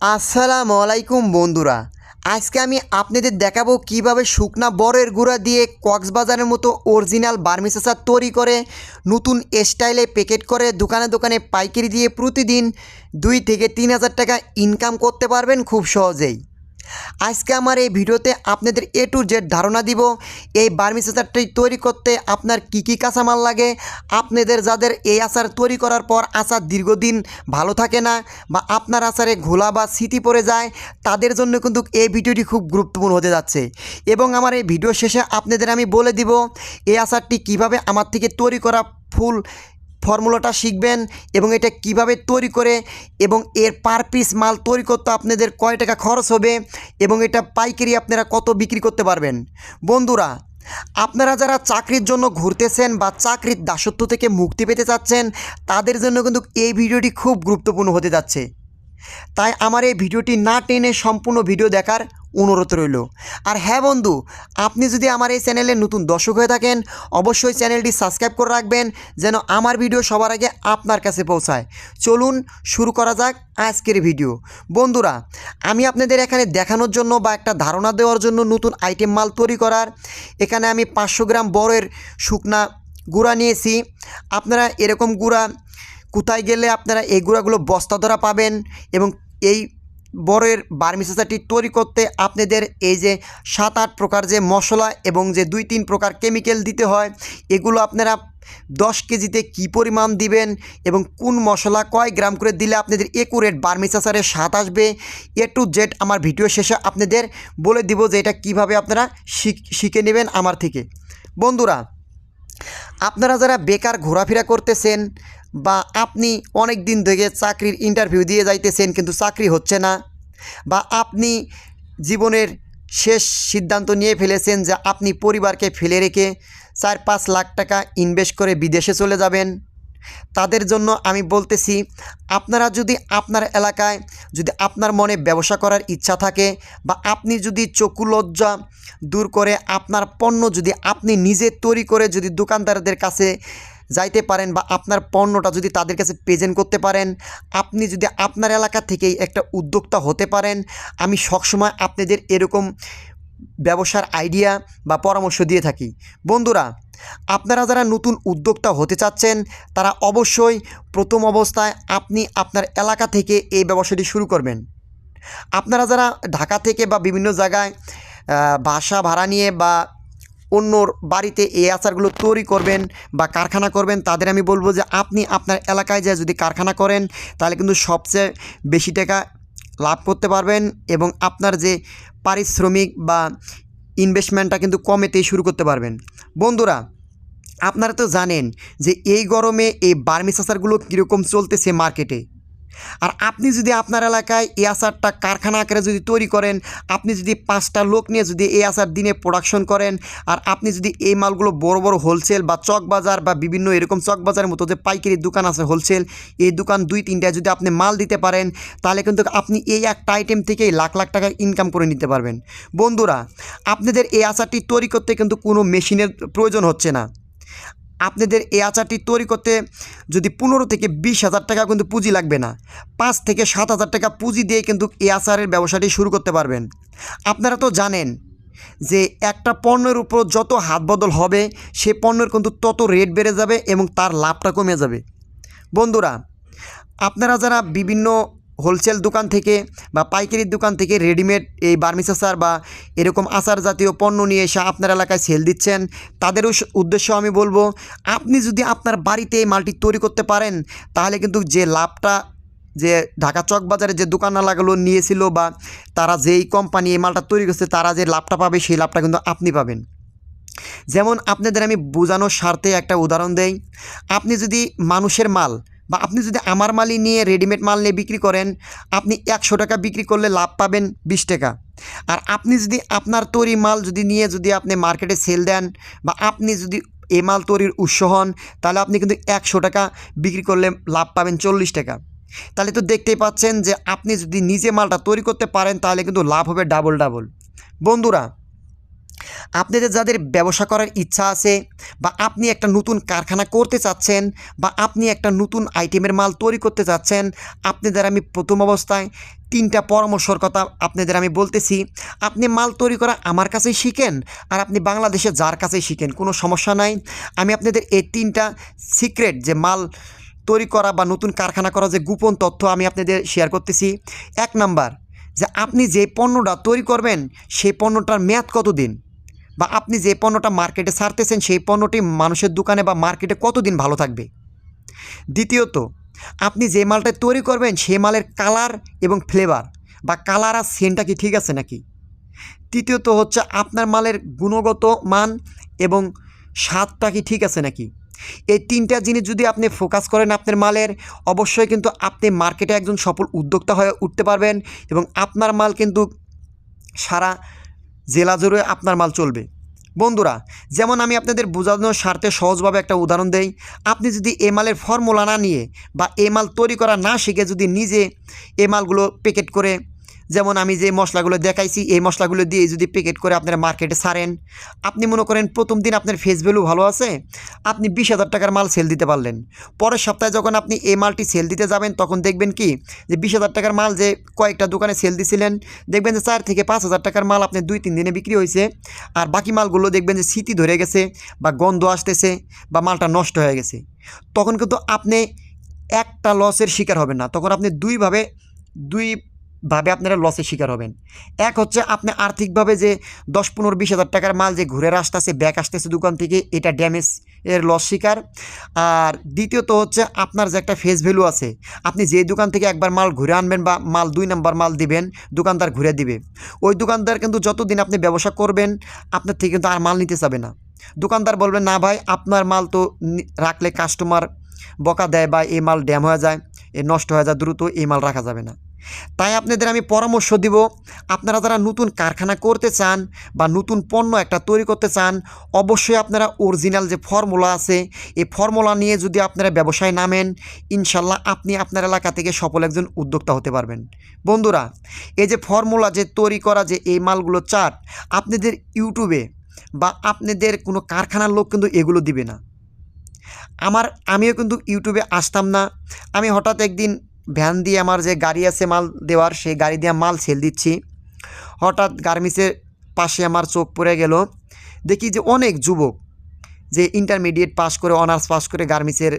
আসসালামু আলাইকুম, বন্ধুরা। আজকে আমি আপনাদের দেখাবো কীভাবে শুকনা বরের গুঁড়া দিয়ে কক্সবাজারের মতো অরিজিনাল বার্মিসেসার তৈরি করে, নতুন স্টাইলে প্যাকেট করে দোকানে দোকানে পাইকারি দিয়ে প্রতিদিন দুই থেকে তিন হাজার টাকা ইনকাম করতে পারবেন খুব সহজেই। আজকে আমার এই ভিডিওতে আপনাদের এ টু জেড ধারণা দিব, এই বার্মিস আচারটি তৈরি করতে আপনার কি কি কাঁচামাল লাগে, আপনাদের যাদের এই আচার তৈরি করার পর আচার দীর্ঘদিন ভালো থাকে না বা আপনার আচারে ঘোলা বা স্মৃতি পড়ে যায়, তাদের জন্য কিন্তু এই ভিডিওটি খুব গুরুত্বপূর্ণ হতে যাচ্ছে। এবং আমার এই ভিডিও শেষে আপনাদের আমি বলে দিব, এই আচারটি কীভাবে আমার থেকে তৈরি করা ফুল ফর্মুলাটা শিখবেন এবং এটা কীভাবে তৈরি করে এবং এর পার পিস মাল তৈরি করতে আপনাদের কয় টাকা খরচ হবে এবং এটা পাইকারি আপনারা কত বিক্রি করতে পারবেন? বন্ধুরা, আপনারা যারা চাকরির জন্য ঘুরতেছেন বা চাকরির দাসত্ব থেকে মুক্তি পেতে চাচ্ছেন, তাদের জন্য কিন্তু এই ভিডিওটি খুব গুরুত্বপূর্ণ হতে যাচ্ছে। তাই আমার এই ভিডিওটি না টেনে সম্পূর্ণ ভিডিও দেখার অনুরোধ রইল। আর হ্যাঁ বন্ধু, আপনি যদি আমার এই চ্যানেলে নতুন দর্শক হয়ে থাকেন, অবশ্যই চ্যানেলটি সাবস্ক্রাইব করে রাখবেন যেন আমার ভিডিও সবার আগে আপনার কাছে পৌঁছায়। চলুন শুরু করা যাক আজকের ভিডিও। বন্ধুরা, আমি আপনাদের এখানে দেখানোর জন্য বা একটা ধারণা দেওয়ার জন্য নতুন আইটেম মাল তৈরি করার এখানে আমি পাঁচশো গ্রাম বড়ের শুকনা গুঁড়া নিয়েছি। আপনারা এরকম গুঁড়া কোথায় গেলে আপনারা এই গুঁড়াগুলো বস্তা ধরা পাবেন এবং এই বড়ের বার্মিসাসাটি তৈরি করতে আপনাদের এই যে সাত আট প্রকার যে মশলা এবং যে দুই তিন প্রকার কেমিক্যাল দিতে হয়, এগুলো আপনারা দশ কেজিতে কি পরিমাণ দিবেন এবং কোন মশলা কয় গ্রাম করে দিলে আপনাদের একুরেট বার্মিসাসারের স্বাদ আসবে? এ টু জেড আমার ভিডিও শেষে আপনাদের বলে দিব যে এটা কীভাবে আপনারা শিখে নেবেন আমার থেকে। বন্ধুরা, আপনারা যারা বেকার ঘোরাফেরা করতেছেন বা আপনি অনেক দিন থেকে চাকরির ইন্টারভিউ দিয়ে যাইতেছেন কিন্তু চাকরি হচ্ছে না, বা আপনি জীবনের শেষ সিদ্ধান্ত নিয়ে ফেলেছেন যে আপনি পরিবারকে ফেলে রেখে চার পাঁচ লাখ টাকা ইনভেস্ট করে বিদেশে চলে যাবেন তাদের জন্য আমি বলতেছি, আপনারা যদি আপনার এলাকায় যদি আপনার মনে ব্যবসা করার ইচ্ছা থাকে বা আপনি যদি চক্ষু লজ্জা দূর করে আপনার পণ্য যদি আপনি নিজে তৈরি করে যদি দোকানদারদের কাছে যাইতে পারেন বা আপনার পণ্যটা যদি তাদের কাছে প্রেজেন্ট করতে পারেন, আপনি যদি আপনার এলাকা থেকেই একটা উদ্যোক্তা হতে পারেন, আমি সবসময় আপনাদের এরকম ব্যবসার আইডিয়া বা পরামর্শ দিয়ে থাকি। বন্ধুরা আপনারা যারা নতুন উদ্যোক্তা হতে চাচ্ছেন, তারা অবশ্যই প্রথম অবস্থায় আপনি আপনার এলাকা থেকে এই ব্যবসাটি শুরু করবেন। আপনারা যারা ঢাকা থেকে বা বিভিন্ন জায়গায় বাসা ভাড়া নিয়ে বা অন্যর বাড়িতে এই আচারগুলো তৈরি করবেন বা কারখানা করবেন, তাদের আমি বলব যে আপনি আপনার এলাকায় যায় যদি কারখানা করেন, তাহলে কিন্তু সবচেয়ে বেশি টাকা লাভ করতে পারবেন এবং আপনার যে পারিশ্রমিক বা ইনভেস্টমেন্টটা কিন্তু কমেতেই শুরু করতে পারবেন। বন্ধুরা আপনারা তো জানেন যে এই গরমে এই বার্মি সাসারগুলো কীরকম চলতেছে মার্কেটে। আর আপনি যদি আপনার এলাকায় এই আচারটা কারখানা আকারে যদি তৈরি করেন, আপনি যদি পাঁচটা লোক নিয়ে যদি এই আচার দিনে প্রোডাকশন করেন, আর আপনি যদি এই মালগুলো বড় বড় হোলসেল বা চক বাজার বা বিভিন্ন এরকম চক বাজারের মতো যে পাইকারি দোকান আছে হোলসেল এই দোকান দুই তিনটায় যদি আপনি মাল দিতে পারেন, তাহলে কিন্তু আপনি এই একটা আইটেম থেকেই লাখ লাখ টাকা ইনকাম করে নিতে পারবেন। বন্ধুরা, আপনাদের এই আচারটি তৈরি করতে কিন্তু কোনো মেশিনের প্রয়োজন হচ্ছে না। আপনাদের এই আচারটি তৈরি করতে যদি পনেরো থেকে বিশ হাজার টাকা কিন্তু পুঁজি লাগবে না। পাঁচ থেকে সাত হাজার টাকা পুঁজি দিয়ে কিন্তু এই আচারের ব্যবসাটি শুরু করতে পারবেন। আপনারা তো জানেন যে একটা পণ্যের উপর যত হাত বদল হবে, সে পণ্যের কিন্তু তত রেট বেড়ে যাবে এবং তার লাভটা কমে যাবে। বন্ধুরা, আপনারা যারা বিভিন্ন হোলসেল দোকান থেকে বা পাইকারির দোকান থেকে রেডিমেড এই বার্মিস আচার বা এরকম আচার জাতীয় পণ্য নিয়ে এসে আপনার এলাকায় সেল দিচ্ছেন, তাদেরও উদ্দেশ্য আমি বলব, আপনি যদি আপনার বাড়িতে এই মালটি তৈরি করতে পারেন, তাহলে কিন্তু যে লাভটা যে ঢাকা চক বাজারে যে দোকানওয়ালাগুলো নিয়েছিল বা তারা যেই কোম্পানি এই মালটা তৈরি করছে, তারা যে লাভটা পাবে, সেই লাভটা কিন্তু আপনি পাবেন। যেমন আপনাদের আমি বোঝানোর স্বার্থে একটা উদাহরণ দেই, আপনি যদি মানুষের মাল বা আপনি যদি আমার মালই নিয়ে রেডিমেড মাল নিয়ে বিক্রি করেন, আপনি একশো টাকা বিক্রি করলে লাভ পাবেন বিশ টাকা। আর আপনি যদি আপনার তৈরি মাল যদি নিয়ে যদি আপনি মার্কেটে সেল দেন বা আপনি যদি এ মাল তৈরির উৎস হন, তাহলে আপনি কিন্তু একশো টাকা বিক্রি করলে লাভ পাবেন চল্লিশ টাকা। তাহলে তো দেখতেই পাচ্ছেন যে আপনি যদি নিজে মালটা তৈরি করতে পারেন, তাহলে কিন্তু লাভ হবে ডাবল ডাবল বন্ধুরা আপনাদের যাদের ব্যবসা করার ইচ্ছা আছে, বা আপনি একটা নতুন কারখানা করতে চাচ্ছেন, বা আপনি একটা নতুন আইটেমের মাল তৈরি করতে চাচ্ছেন, আপনাদের আমি প্রথম অবস্থায় তিনটা পরামর্শর কথা আপনাদের আমি বলতেছি। আপনি মাল তৈরি করা আমার কাছেই শিখেন, আর আপনি বাংলাদেশে যার কাছেই শিখেন, কোনো সমস্যা নাই। আমি আপনাদের এই তিনটা সিক্রেট যে মাল তৈরি করা বা নতুন কারখানা করা যে গোপন তথ্য আমি আপনাদের শেয়ার করতেছি। এক নাম্বার, যে আপনি যে পণ্যটা তৈরি করবেন, সেই পণ্যটার মেয়াদ কতদিন? বা আপনি যে পণ্যটা মার্কেটে ছাড়তেছেন সেই পণ্যটি মানুষের দোকানে বা মার্কেটে কতদিন ভালো থাকবে? দ্বিতীয়ত, আপনি যে মালটা তৈরি করবেন সেই মালের কালার এবং ফ্লেভার বা কালার আর সেন্টটা কি ঠিক আছে নাকি? তৃতীয়ত হচ্ছে আপনার মালের গুণগত মান এবং স্বাদটা কি ঠিক আছে নাকি? এই তিনটা জিনিস যদি আপনি ফোকাস করেন আপনার মালের, অবশ্যই কিন্তু আপনি মার্কেটে একজন সফল উদ্যোক্তা হয়ে উঠতে পারবেন এবং আপনার মাল কিন্তু সারা জেলা জুড়ে আপনার মাল চলবে। বন্ধুরা, যেমন আমি আপনাদের বোঝানোর স্বার্থে সহজভাবে একটা উদাহরণ দেই, আপনি যদি এ মালের ফর্মুলা না নিয়ে বা এ মাল তৈরি করা না শিখে যদি নিজে এ মালগুলো প্যাকেট করে যেমন আমি যে মশলাগুলো দেখাইছি, এই মশলাগুলো দিয়ে যদি প্যাকেট করে আপনারা মার্কেটে ছাড়েন, আপনি মনে করেন প্রথম দিন আপনার ফেস ভ্যালু ভালো আছে, আপনি বিশ হাজার টাকার মাল সেল দিতে পারলেন। পরের সপ্তাহে যখন আপনি এই মালটি সেল দিতে যাবেন, তখন দেখবেন কি, যে বিশ হাজার টাকার মাল যে কয়েকটা দোকানে সেল দিছিলেন, দেখবেন যে চার থেকে পাঁচ হাজার টাকার মাল আপনি দুই, তিন দিনে বিক্রি হয়েছে আর বাকি মালগুলো দেখবেন যে স্মৃতি ধরে গেছে বা গন্ধ আসতেছে বা মালটা নষ্ট হয়ে গেছে। তখন কিন্তু আপনি একটা লসের শিকার হবেন না। তখন আপনি দুইভাবে, দুই ভাবে আপনারা লসের শিকার হবেন। এক হচ্ছে আপনি আর্থিকভাবে যে দশ, পনেরো, বিশ হাজার টাকার মাল যে ঘুরে আসতেছে ব্যাক আসতেছে দোকান থেকে, এটা ড্যামেজ এর লস শিকার। আর দ্বিতীয়ত হচ্ছে আপনার যে একটা ফেস ভ্যালু আছে, আপনি যে দোকান থেকে একবার মাল ঘুরে আনবেন বা মাল দুই নাম্বার মাল দিবেন, দোকানদার ঘুরে দিবে। ওই দোকানদার কিন্তু যতদিন আপনি ব্যবসা করবেন, আপনার থেকে কিন্তু আর মাল নিতে চাবে না। দোকানদার বলবেন না ভাই, আপনার মাল তো রাখলে কাস্টমার বকা দেয় বা এই মাল ড্যাম হয়ে যায়, এ নষ্ট হয়ে যায়, দ্রুত এই মাল রাখা যাবে না। তাই আপনাদের আমি পরামর্শ দিব, আপনারা যারা নতুন কারখানা করতে চান বা নতুন পণ্য একটা তৈরি করতে চান, অবশ্যই আপনারা অরিজিনাল যে ফর্মুলা আছে, এই ফর্মুলা নিয়ে যদি আপনারা ব্যবসায় নামেন, ইনশাল্লাহ আপনি আপনার এলাকা থেকে সফল একজন উদ্যোক্তা হতে পারবেন। বন্ধুরা, এই যে ফর্মুলা যে তৈরি করা যে এই মালগুলো চাট, আপনাদের ইউটিউবে বা আপনাদের কোনো কারখানার লোক কিন্তু এগুলো দিবে না। আমার, আমিও কিন্তু ইউটিউবে আসতাম না। আমি হঠাৎ একদিন ভ্যান দিয়ে আমার যে গাড়ি আছে মাল দেওয়ার, সেই গাড়ি দিয়ে মাল সেল দিচ্ছি। হঠাৎ গার্মেন্টসের পাশে আমার চোখ পড়ে গেল। দেখি যে অনেক যুবক যে ইন্টারমিডিয়েট পাস করে অনার্স পাস করে গার্মেন্টসের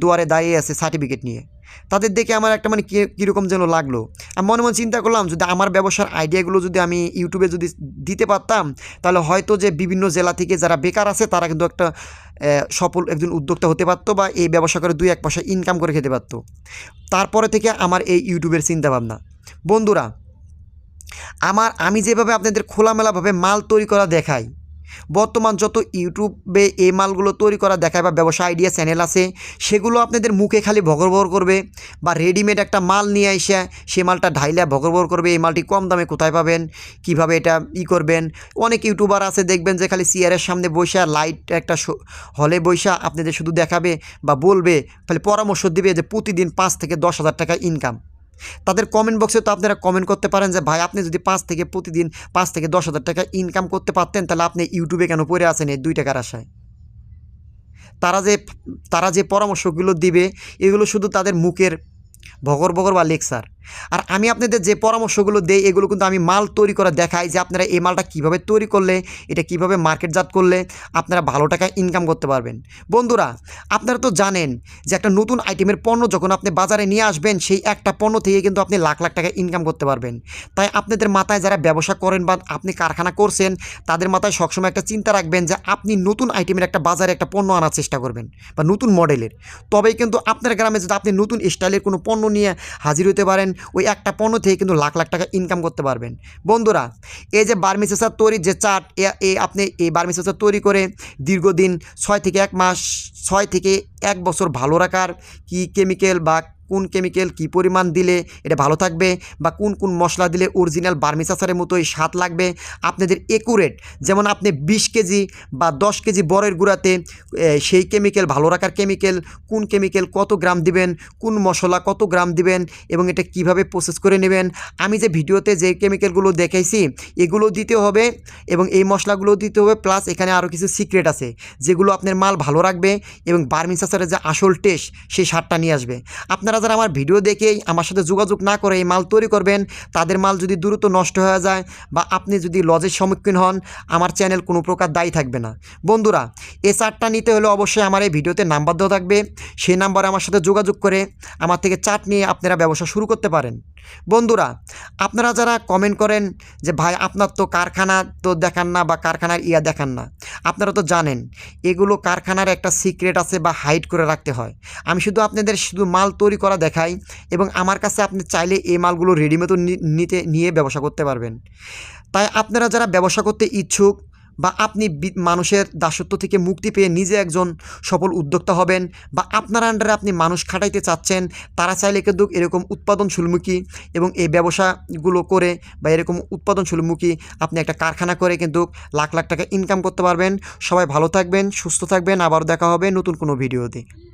দুয়ারে দাঁড়িয়ে আছে সার্টিফিকেট নিয়ে। তাদের দেখে আমার একটা মানে কি- কীরকম যেন লাগল। আমি মনে মনে চিন্তা করলাম, যদি আমার ব্যবসার আইডিয়াগুলো যদি আমি ইউটিউবে যদি দিতে পারতাম, তাহলে হয়তো যে বিভিন্ন জেলা থেকে যারা বেকার আছে, তারা কিন্তু একটা সফল একজন উদ্যোক্তা হতে পারতো বা এই ব্যবসা করে দুই এক পয়সা ইনকাম করে খেতে পারতো। তারপরে থেকে আমার এই ইউটিউবের চিন্তাভাবনা। বন্ধুরা, আমার, আমি যেভাবে আপনাদের খোলামেলাভাবে মাল তৈরি করা দেখাই বর্তমান যত ইউটিউবে এই মালগুলো তৈরি করা দেখায় বা ব্যবসা আইডিয়া চ্যানেল আছে, সেগুলো আপনাদের মুখে খালি ভগর করবে বা রেডিমেড একটা মাল নিয়ে এসে সে মালটা ঢাইলা ভগর করবে, এই মালটি কম দামে কোথায় পাবেন, কীভাবে এটা ই করবেন? অনেক ইউটিউবার আছে দেখবেন যে খালি চেয়ারের সামনে বসে লাইট একটা হলে বসে আপনাদের শুধু দেখাবে বা বলবে, খালি পরামর্শ দিবে যে প্রতিদিন পাঁচ থেকে দশ হাজার টাকা ইনকাম তাদের কমেন্ট বক্সে তো আপনারা কমেন্ট করতে পারেন যে, ভাই, আপনি যদি পাঁচ থেকে প্রতিদিন পাঁচ থেকে দশ হাজার টাকা ইনকাম করতে পারতেন, তাহলে আপনি ইউটিউবে কেন পড়ে আসেন এই দুই টাকার আশায়? তারা যে তারা যে পরামর্শগুলো দিবে, এগুলো শুধু তাদের মুখের ভগর ভগর বা লেকচার। আর আমি আপনাদের যে পরামর্শগুলো দেই, এগুলো কিন্তু আমি মাল তৈরি করে দেখাই যে আপনারা এই মালটা কীভাবে তৈরি করলে, এটা কীভাবে মার্কেটজাত করলে আপনারা ভালো টাকা ইনকাম করতে পারবেন। বন্ধুরা, আপনারা তো জানেন যে একটা নতুন আইটেমের পণ্য যখন আপনি বাজারে নিয়ে আসবেন, সেই একটা পণ্য থেকে কিন্তু আপনি লাখ লাখ টাকা ইনকাম করতে পারবেন। তাই আপনাদের মাথায় যারা ব্যবসা করেন বা আপনি কারখানা করছেন, তাদের মাথায় সবসময় একটা চিন্তা রাখবেন যে আপনি নতুন আইটেমের একটা বাজারে একটা পণ্য আনার চেষ্টা করবেন বা নতুন মডেলের তবেই কিন্তু আপনার গ্রামে যদি আপনি নতুন স্টাইলের কোনো পণ্য নিয়ে হাজির হতে পারেন ওই একটা পণ্য থেকে কিন্তু লাখ লাখ টাকা ইনকাম করতে পারবেন। বন্ধুরা, এই যে বার্মিসেসার তৈরি যে চাট এ আপনি এই বার্মিসেসার তৈরি করে দীর্ঘদিন ছয় থেকে এক মাস, ছয় থেকে এক বছর ভালো রাখার কি কেমিক্যাল বা কোন কেমিক্যাল কী পরিমাণ দিলে এটা ভালো থাকবে বা কোন কোন মশলা দিলে অরিজিনাল বার্মিচাসারের মতোই স্বাদ লাগবে। আপনাদের একুরেট যেমন আপনি বিশ কেজি বা দশ কেজি বরের গুঁড়াতে সেই কেমিক্যাল ভালো রাখার কেমিক্যাল কোন কেমিক্যাল কত গ্রাম দিবেন, কোন মশলা কত গ্রাম দিবেন এবং এটা কীভাবে প্রসেস করে নেবেন। আমি যে ভিডিওতে যে কেমিক্যালগুলো দেখাইছি, এগুলো দিতে হবে এবং এই মশলাগুলো দিতে হবে প্লাস এখানে আরও কিছু সিক্রেট আছে, যেগুলো আপনার মাল ভালো রাখবে এবং বার্মিসাসারের যে আসল টেস্ট সেই স্বাদটা নিয়ে আসবে। আপনারা যারা আমার ভিডিও দেখেই আমার সাথে যোগাযোগ না করে এই মাল তৈরি করবেন, তাদের মাল যদি দ্রুত নষ্ট হয়ে যায় বা আপনি যদি লজের সম্মুখীন হন, আমার চ্যানেল কোনো প্রকার দায়ী থাকবে না। বন্ধুরা এ চারটা নিতে হলে অবশ্যই আমার এই ভিডিওতে নাম্বার দেওয়া থাকবে। সেই নাম্বারে আমার সাথে যোগাযোগ করে আমার থেকে চাট নিয়ে আপনারা ব্যবসা শুরু করতে পারেন। বন্ধুরা, আপনারা যারা কমেন্ট করেন যে, ভাই, আপনার তো কারখানা তো দেখান না বা কারখানার ইয়া দেখান না। আপনারা তো জানেন, এগুলো কারখানার একটা সিক্রেট আছে বা হাইড করে রাখতে হয়। আমি শুধু আপনাদের শুধু মাল তৈরি করা দেখাই এবং আমার কাছে আপনি চাইলে এই মালগুলো রেডিমেডও নিতে, নিয়ে ব্যবসা করতে পারবেন। তাই আপনারা যারা ব্যবসা করতে ইচ্ছুক বা আপনি মানুষের দাসত্ব থেকে মুক্তি পেয়ে নিজে একজন সফল উদ্যোক্তা হবেন বা আপনার আন্ডারে আপনি মানুষ খাটাইতে চাচ্ছেন, তারা চাইলে কিন্তু এরকম উৎপাদনশীলমুখী এবং এই ব্যবসাগুলো করে বা এরকম উৎপাদনশীলমুখী আপনি একটা কারখানা করে কিন্তু লাখ লাখ টাকা ইনকাম করতে পারবেন। সবাই ভালো থাকবেন, সুস্থ থাকবেন। আবার দেখা হবে নতুন কোনো ভিডিওতে।